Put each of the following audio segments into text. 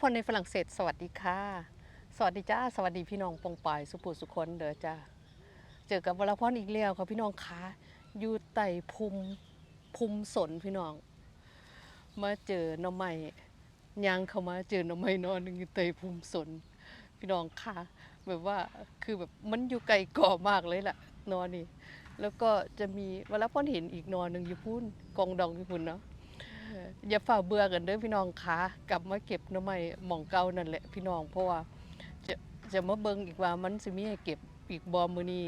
พรในฝรั่งเศส สวัสดีค่ะ สวัสดีจ้า สวัสดีพี่น้องปองปายสุภูสุคนเด้อจ้า เจอกับวรพรอีกแล้วค่ะพี่น้องคะอยู่ไต่ภูมิภูมิสนพี่น้อง มาเจอหน้องใหม่ยางเข้ามาเจอหน้องใหม่นอนหนึ่งอยู่ไต่ภูมิสน พี่น้องคะแบบว่าคือแบบมันอยู่ไกลก่อมากเลยล่ะนอนนี่ แล้วก็จะมีวรพรเห็นอีกนอนหนึ่งอยู่พุ่นกองดองอยู่พุ่นเนาะ อย่าฝ่าเบื่อกันเด้อพี่น้องคะกลับมาเก็บน้ำไม้หม่องเก่านั่นแหละพี่น้องเพราะว่าจะจะมาเบิ่งอีกว่ามันสิมีให้เก็บอีกบ่มื้อนี้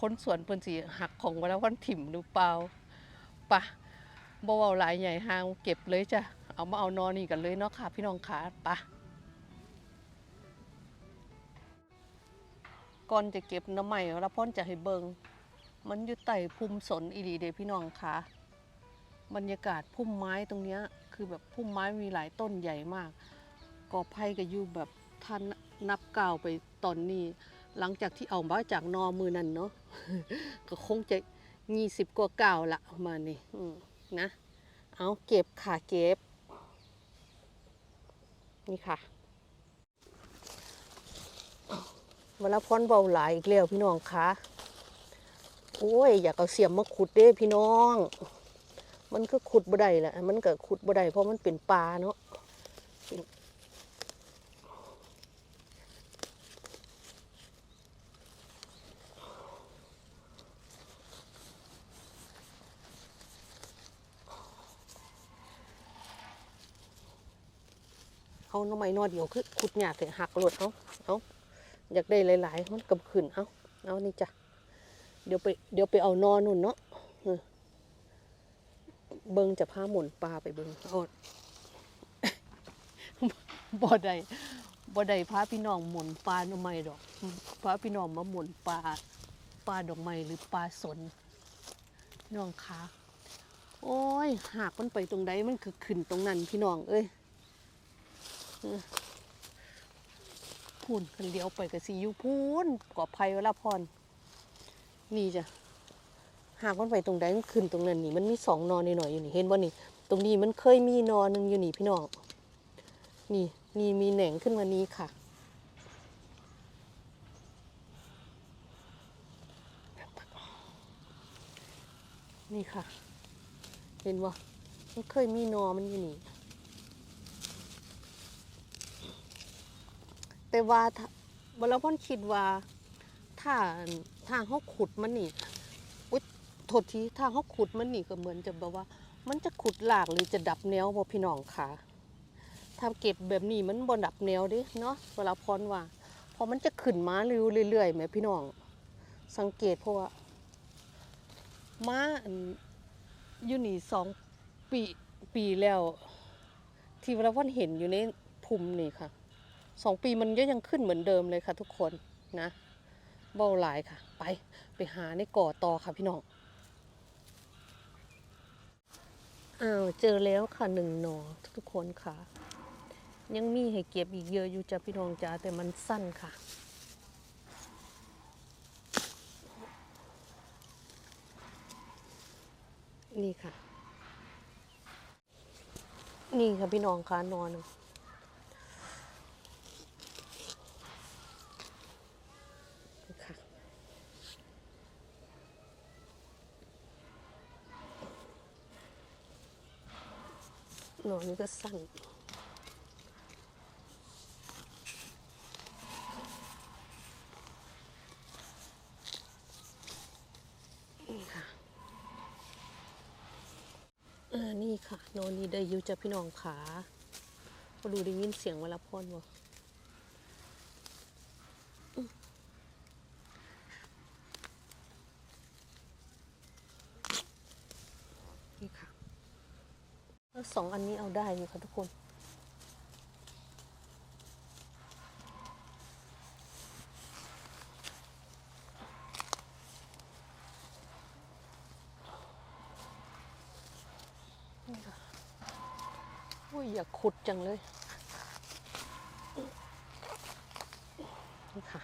คนสวนเพิ่นสิหักของว้แล้ววันถิ่มหรือเปล่าปะบ่เว้าหลายใหญ่หางเก็บเลยจ้ะเอามาเอานอนนี่กันเลยเนาะค่ะ พี่น้องคะปะก่อนจะเก็บน้ำไม้แล้วพ่อนจะให้เบิงมันอยู่ใต้ภูมิสนอีหลีเด้พี่น้องคะ บรรยากาศพุ่มไม้ตรงเนี้ยคือแบบพุ่มไม้มีหลายต้นใหญ่มากกอไผ่ก็อยู่แบบท่านนับกล่าวไปตอนนี้ หลังจากที่เอามาจากนอมือนั่นเนาะก็คงจะยี่สิบกว่าก่าวละมานี้อืมนะ เอาเก็บค่ะเก็บ นี่ค่ะเวลาพ้นเบาหลายอีกแล้วพี่น้องคะโอ้ย อยากเอาเสียมมาขุดเด้พี่น้อง มันก็ขุดบ่ได้แหละมันก็ขุดบ่ได้เพราะมันเป็นปลาเนาะเป็นเอาหน้ำไม้นอเดียวคือขุดหยาดเลยหักหลดเอาเอาอยากได้หลาย ๆ มันกำขึ้นเอาเอานี่จ้ะเดี๋ยวไปเดี๋ยวไปเอานอนนุ่นเนาะ เบิงจะพาหมุนปลาไปเบิงโอดบ่ได้บ่ได้พาพี่น้องหมุนปลาหน่อไม้ดอกพาพี่น้องมาหมุนปลาปลาดอกไม้หรือปลาสนน้องคะโอ้ย หากมันไปตรงใดมันคือขึ้นตรงนั้นพี่น้องเอ้ยพูนคันเดียวไปกับสีอยู่พูนกอบภัยวราพรนี่จ้ะ หากมันไปตรงใดมันขึ้นตรงนั้นนี่มันมีสองนอนหน่อยๆอยู่นี่เห็นบ่นี่ ตรงนี้มันเคยมีนอนหนึ่งอยู่นี่พี่น้องนี่มีมีแหน่งขึ้นมานี้ค่ะ นี่ค่ะ เห็นบ่มันเคยมีนอมันอยู่นี่แต่ว่าถ้าบรพอนคิดว่าถ้าถ้าเขาขุดมันนี่ โทษทีทางเขาขุดมันนี่ก็เหมือนจะแบบว่า มันจะขุดหลากหรือจะดับแนวบ่พี่น้องค่ะทำเก็บแบบนี้มันบ่ดับแนวดิเนาะเวลาพรว่าพอมันจะขึ้นมาเรื่อยๆแหมพี่น้อง สังเกตเพราะว่าม้าอยู่นี่สองปีปีแล้ว ที่เวลาพรเห็นอยู่ในภูมินี่ค่ะสองปีมันก็ยังขึ้นเหมือนเดิมเลยค่ะทุกคนนะเบาหลายค่ะ ไปไปหาในก่อต่อค่ะพี่น้อง อ้าวเจอแล้วค่ะหนึ่งหนอทุกคนค่ะ ยังมีให้เก็บอีกเยอะอยู่จ้ะพี่น้องจ้าแต่มันสั้นค่ะนี่ค่ะ นี่ค่ะพี่น้องคะนอนค่ะ ห อนี้ก็สั้น นี่ค่ะเออนี่ค่ะนอนนี่ได้อยูจะพี่น้องขาก็ดูได้ยินเสียงเวลาพ่นวะอื้อนี่ค่ะ แล้วสองอันนี้เอาได้อยู่ค่ะทุกคน นี่ค่ะอุ้ยอยากขุดจังเลยนี่ค่ะ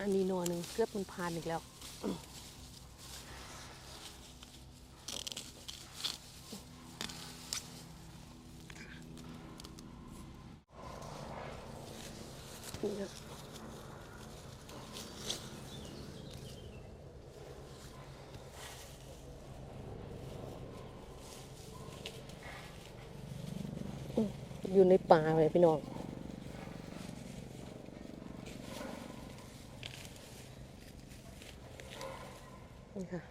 อันนี้นอหนึ่งเกือบมันพานอีกแล้ว อยู่ในป่าเลยพี่น้องนี่ค่ะ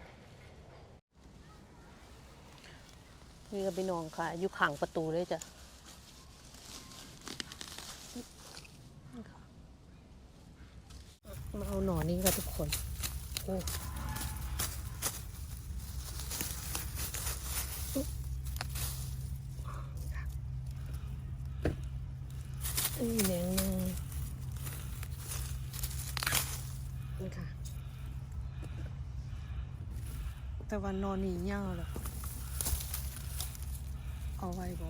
นี่ก็พี่น้องค่ะอยู่ขังประตูเลยจ้ะ มาเอาหนอนนี้ค่ะทุกคนโอ้อันนี้แหนงนึงนี่ค่ะ แต่ว่านอนนี่เงาหรอเอาไว้บ่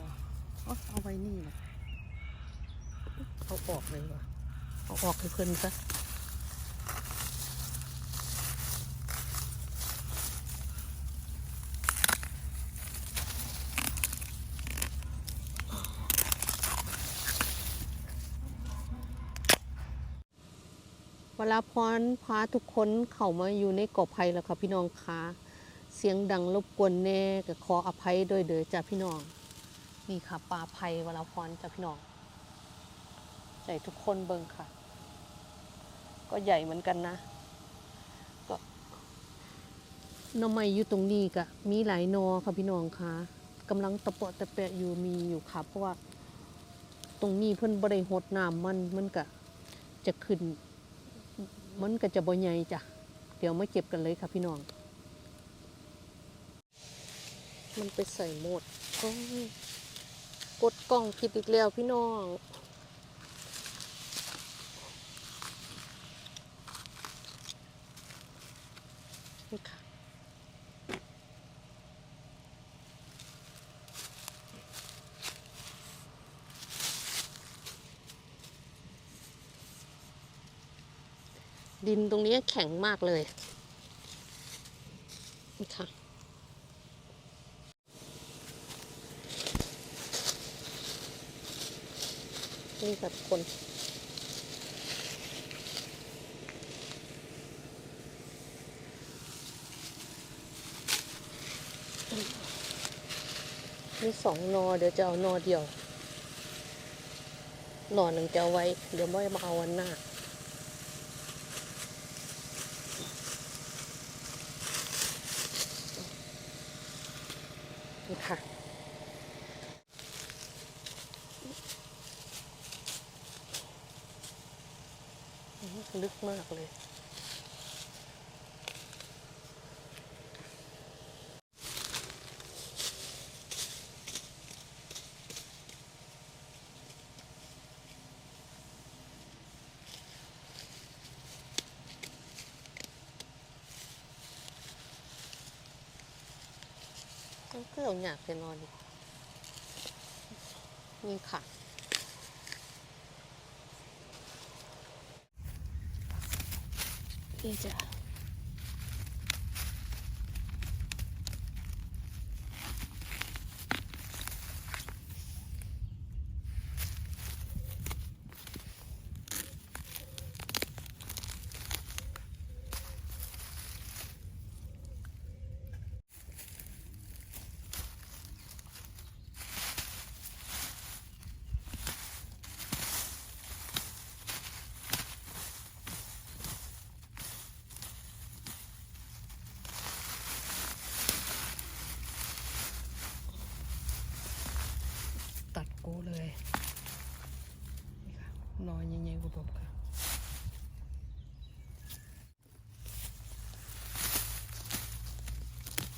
เอาเอาไว้นี่แหละเอาออกเลยว่ะเอาออกให้เพิ่นซะ วลาพรพาทุกคนเข้ามาอยู่ในกอบภัยแล้วค่ะพี่น้องคะเสียงดังรบกวนแน่ก็ขออภัยด้วยเด้อจ้าพี่น้อง นี่ค่ะปลาไผ่เวลาพรจ้าพี่น้องใส่ทุกคนเบิ่งค่ะ ก็ใหญ่เหมือนกันนะ ก็น้ำไม้อยู่ตรงนี้ก็มีหลายนอค่ะพี่น้องคะกำลังตะเปาะตะแปะอยู่มีอยู่ค่ะ เพราะว่า ตรงนี้เพิ่นบ่ได้หดน้ำมันมันก็จะขึ้น มันก็จะบ่ใหญ่จ้ะ เดี๋ยวมาเก็บกันเลยค่ะพี่น้อง มันไปใส่หมดกดกล้องผิดอีกแล้วพี่น้องนี่ค่ะ ดินตรงนี้แข็งมากเลยนี่ค่ะนี่ค่ะทุกคนมีสองนอเดี๋ยวจะเอานอเดียว นอนหนึ่งจะเอาไว้ เดี๋ยวไม่มาเอาวันหน้า นี่ค่ะ ลึกมากเลย ก็เอาอยากไปนอนดินี่ค่ะ นี่จ้ะตัดกูเลย นี่ค่ะ นอนยังไงกูบอกค่ะ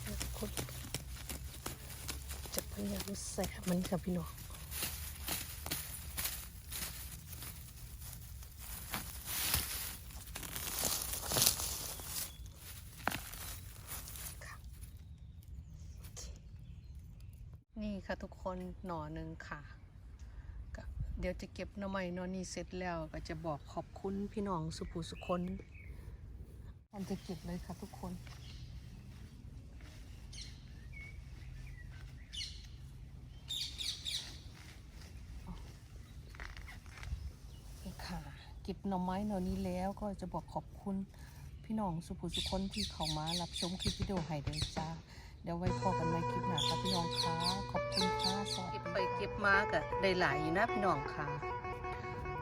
แล้วทุกคน จะพยายามแสะมันค่ะพี่น้องนี่ค่ะทุกคนหน่อหนึ่งค่ะเดี๋ยวจะเก็บหน่อไม้หนอนี้เสร็จแล้วก็จะบอกขอบคุณพี่น้องสุภูสุคนมันจะเก็บเลยค่ะทุกคนค่ะ เก็บหน่อไม้หน่อนี้แล้วก็จะบอกขอบคุณพี่น้องสุภูสุคนที่เข้ามารับชมคลิปวิดีโอให้เดินจ้าเดี๋ยวไว้พอกันใหม่คลิปหน้าค่ะพี่น้องค่ะขอบคุณค่ะสวัสดีไปเก็บมากะได้หลายอยู่นะพี่น้องค่ะ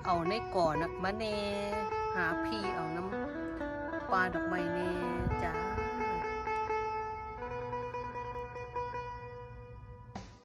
เอาในก่อนักมะเนหาพี่เอาน้ำปลาดอกไม้เน